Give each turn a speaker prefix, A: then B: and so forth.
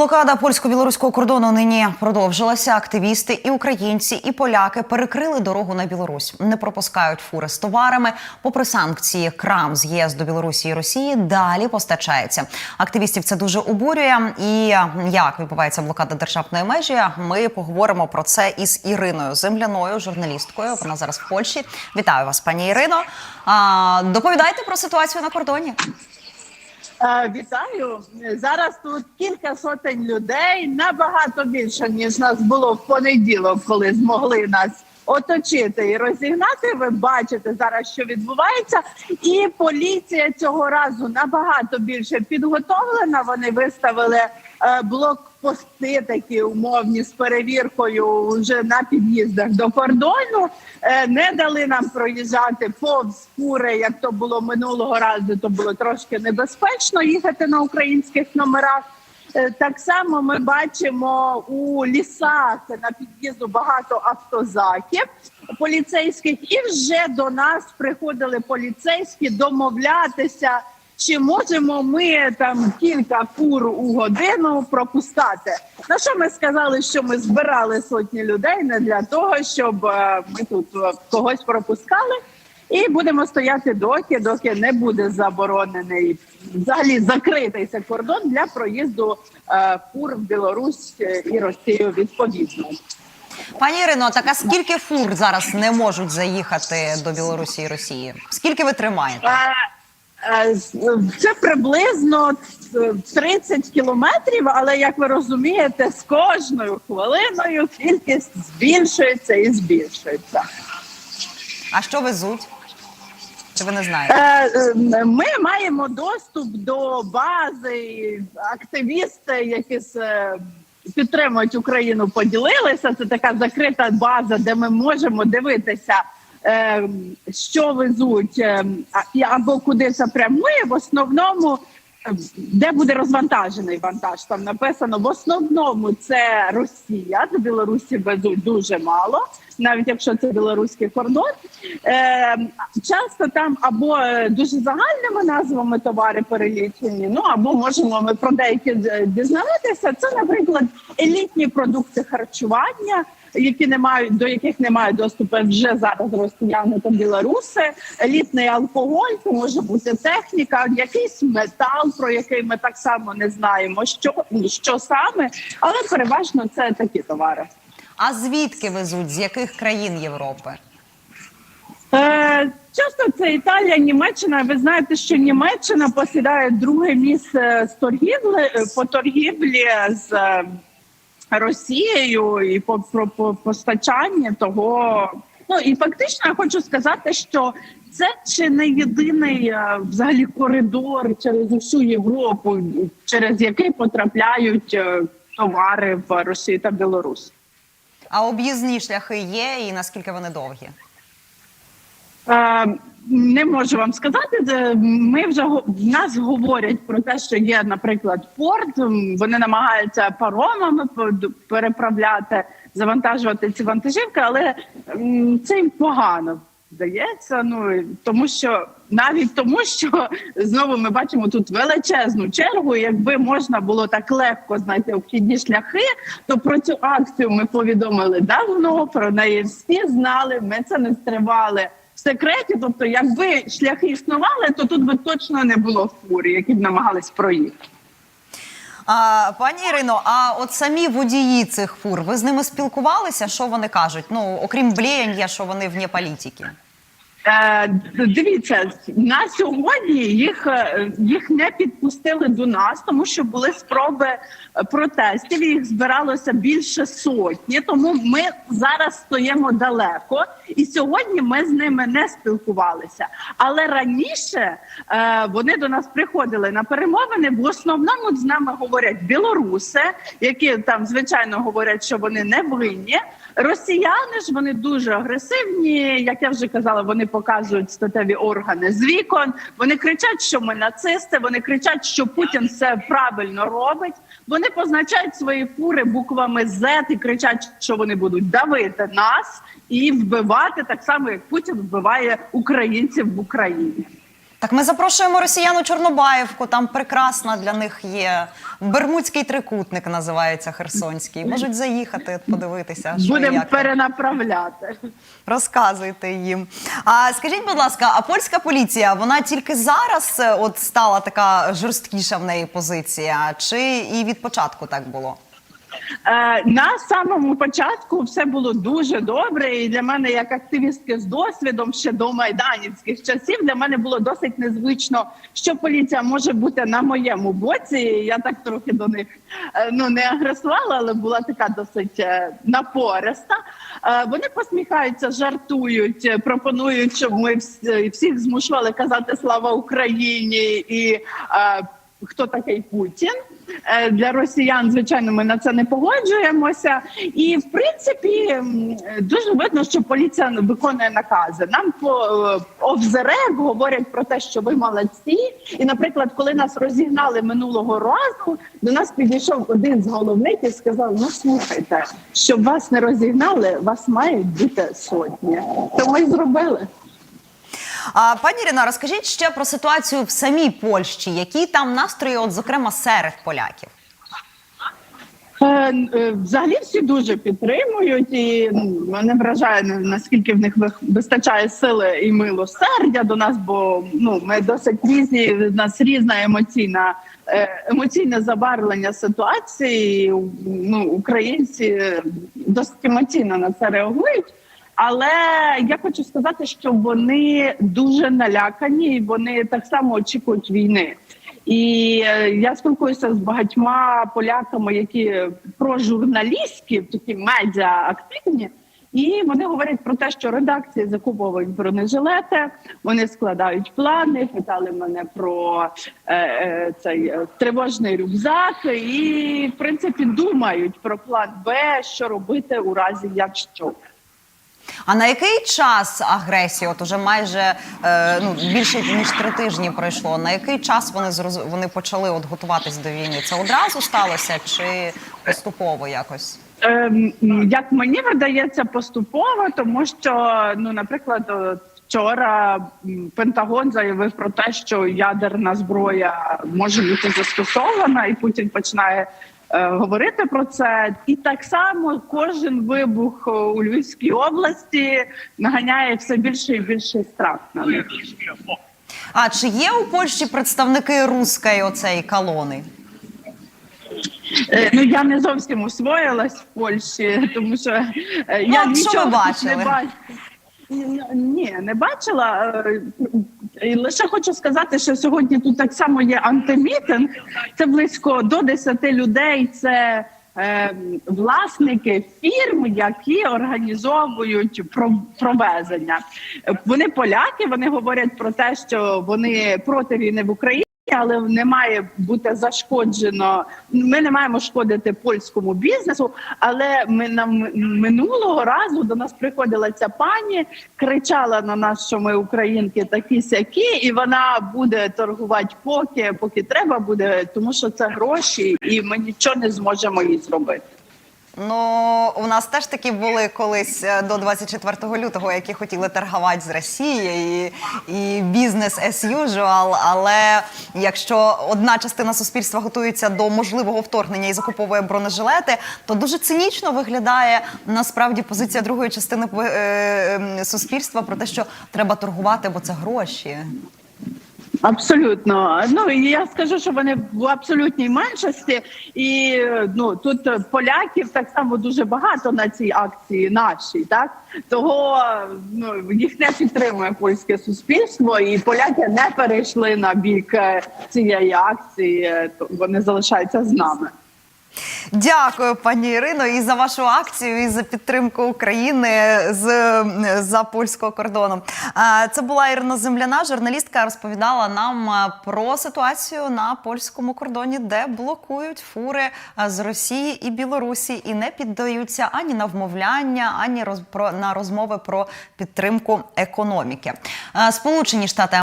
A: Блокада польсько-білоруського кордону нині продовжилася. Активісти і українці, і поляки перекрили дорогу на Білорусь. Не пропускають фури з товарами. Попри санкції, крам з ЄС до Білорусі і Росії далі постачається. Активістів це дуже обурює. І як відбувається блокада державної межі? Ми поговоримо про це із Іриною Земляною, журналісткою. Вона зараз в Польщі. Вітаю вас, пані Ірино. Доповідайте про ситуацію на кордоні.
B: Вітаю зараз. Тут кілька сотень людей набагато більше ніж нас було в понеділок, коли змогли нас оточити і розігнати. Ви бачите зараз, що відбувається, і поліція цього разу набагато більше підготовлена. Вони виставили блокпости такі умовні з перевіркою вже на під'їздах до кордону. Е, Не дали нам проїжджати повз фури, як то було минулого разу. То було трошки небезпечно їхати на українських номерах. Е, Так само ми бачимо у лісах на під'їзду багато автозаків поліцейських, і вже до нас приходили поліцейські домовлятися, чи можемо ми там кілька фур у годину пропускати. На що ми сказали, що ми збирали сотні людей не для того, щоб е, ми тут е, когось пропускали. І будемо стояти доки, доки не буде заборонений взагалі закритий цей кордон для проїзду е, фур в Білорусь е, і Росію відповідно.
A: Пані Ірино, так а скільки фур зараз не можуть заїхати до Білорусі і Росії? Скільки ви тримаєте?
B: Е, е, Це приблизно 30 кілометрів, але як ви розумієте, з кожною хвилиною кількість збільшується і збільшується.
A: А що везуть? Чи ви не знаєте?
B: Е, е, Ми маємо доступ до бази. Активісти, які з, підтримують Україну, поділилися. Це така закрита база, де ми можемо дивитися, що везуть е, і або куди це прямує. В основному е, де буде розвантажений вантаж. Там написано в основному це Росія. До Білорусі везуть дуже мало, навіть якщо це білоруський кордон. Часто там або е, дуже загальними назвами товари перелічені. Ну або можемо ми про деякі е, дізнаватися. Це, наприклад, елітні продукти харчування. Які не мають до яких не мають доступу вже зараз росіяни та білоруси, елітний алкоголь, це може бути техніка, якийсь метал, про який ми так само не знаємо, що, що саме, але переважно це такі товари.
A: А звідки везуть? З яких країн Європи?
B: Е, часто це Італія, Німеччина. Ви знаєте, що Німеччина посідає друге місце з торгівлі е, по торгівлі з е, Росією і по, про по постачання того. Ну і фактично я хочу сказати, що це чи не єдиний е, взагалі коридор через усю Європу, через який потрапляють е, товари в Росію та Білорусь.
A: А об'їзні шляхи є, і наскільки вони довгі?
B: Е, Не можу вам сказати. Ми вже в нас говорять про те, що є, наприклад, порт. Вони намагаються паромами переправляти, завантажувати ці вантажівки, але це їм погано вдається. Ну тому що навіть тому, що знову ми бачимо тут величезну чергу. Якби можна було так легко знайти обхідні шляхи, то про цю акцію ми повідомили давно. Про неї всі знали. Ми це не стривали секреті. Тобто, якби шляхи існували, то тут би точно не було фурі, які б намагались проїхати.
A: А, пані Ірино, а от самі водії цих фур, ви з ними спілкувалися? Що вони кажуть? Ну, окрім блєяння, що вони вне політики.
B: Е, дивіться, на сьогодні їх, е, їх не підпустили до нас, тому що були спроби е, протестів. Їх збиралося більше сотні. Тому ми зараз стоїмо далеко, і сьогодні ми з ними не спілкувалися. Але раніше вони до нас приходили на перемовини. В основному з нами говорять білоруси, які там звичайно говорять, що вони не винні. Росіяни ж вони дуже агресивні. Як я вже казала, вони показують статеві органи з вікон. Вони кричать, що ми нацисти. Вони кричать, що Путін все правильно робить. Вони позначають свої фури буквами Z і кричать, що вони будуть давити нас і вбивати так само, як Путін вбиває українців в Україні.
A: Так, ми запрошуємо росіян у Чорнобаївку. Там прекрасна для них є Бермудський трикутник, називається Херсонський. Можуть заїхати, подивитися. що і
B: Будемо
A: як там.
B: перенаправляти.
A: Розказуйте їм. А скажіть, будь ласка, а польська поліція вона тільки зараз е, от стала така жорсткіша в неї позиція, чи і від початку так було?
B: Е, На самому початку все було дуже добре, і для мене, як активістки з досвідом ще до майданівських часів, для мене було досить незвично, що поліція може бути на моєму боці. Я так трохи до них е, ну не агресувала, але була така досить е, напориста. Вони посміхаються, жартують, пропонують, щоб ми вс- всіх змушували казати слава Україні і хто такий Путін. Е, Для росіян, звичайно, ми на це не погоджуємося, і в принципі дуже видно, що поліція виконує накази. Нам по офзерек говорять про те, що ви молодці. І, наприклад, коли нас розігнали минулого разу, до нас підійшов один з головних і сказав: Ну слухайте, щоб вас не розігнали, вас мають бути сотні. То ми зробили.
A: А пані Ірина, розкажіть ще про ситуацію в самій Польщі, які там настрої, от зокрема серед поляків.
B: Е, е, Взагалі всі дуже підтримують, і ну, мене вражає на- наскільки в них вистачає сили і милосердя до нас, бо ну ми досить різні. В нас різна емоційна е, емоційне забарвлення ситуації. Ну українці досить емоційно на це реагують. Але я хочу сказати, що вони дуже налякані, і вони так само очікують війни. І е, я спілкуюся з багатьма поляками, які прожурналістські, такі медіа активні. І вони говорять про те, що редакції закуповують бронежилети, вони складають плани. Питали мене про е, е, цей е, тривожний рюкзак, і в принципі думають про план Б, що робити у разі якщо.
A: А на який час агресії? От уже майже е, ну більше ніж три тижні пройшло. На який час вони вони почали от готуватись до війни? Це одразу сталося чи поступово якось?
B: Ем, як мені видається, поступово, тому що ну, наприклад, вчора Пентагон заявив про те, що ядерна зброя може бути застосована, і Путін починає. Е, Говорити про це, і так само кожен вибух е, у Львівській області наганяє все більше і більше страх на них.
A: А чи є у Польщі представники руської оцеї колони?
B: Е, Ну я не зовсім освоїлась в Польщі, тому що я
A: Ну, от що ви бачили?
B: не бачила. Ні, не бачила. І Лише хочу сказати, що сьогодні тут так само є антимітинг. Це близько до 10 людей. Це е, власники фірм, які організовують про- провезення. Вони поляки. Вони говорять про те, що вони проти війни в Україні. Але не має бути зашкоджено. Ми не маємо шкодити польському бізнесу. Але ми на минулого разу до нас приходила ця пані, кричала на нас, що ми українки такі сякі, і вона буде торгувати поки, поки треба буде, тому що це гроші, і ми нічого не зможемо їй зробити.
A: Ну, у нас теж такі були колись е, до 24 лютого, які хотіли торгувати з Росією і, бізнес as usual. Але якщо одна частина суспільства готується до можливого вторгнення і закуповує бронежилети, то дуже цинічно виглядає насправді позиція другої частини е, е, суспільства про те, що треба торгувати, бо це гроші.
B: Абсолютно. Ну і я скажу, що вони в абсолютній меншості, і ну тут поляків так само дуже багато на цій акції нашій, так того ну їх не підтримує польське суспільство, і поляки не перейшли на бік е, цієї акції. е, то Вони залишаються з нами.
A: Дякую, пані Ірино, і за вашу акцію, і за підтримку України з за польського кордону. Це була Ірина Земляна, журналістка, розповідала нам про ситуацію на польському кордоні, де блокують фури з Росії і Білорусі і не піддаються ані на вмовляння, ані на розмови про підтримку економіки. Сполучені Штати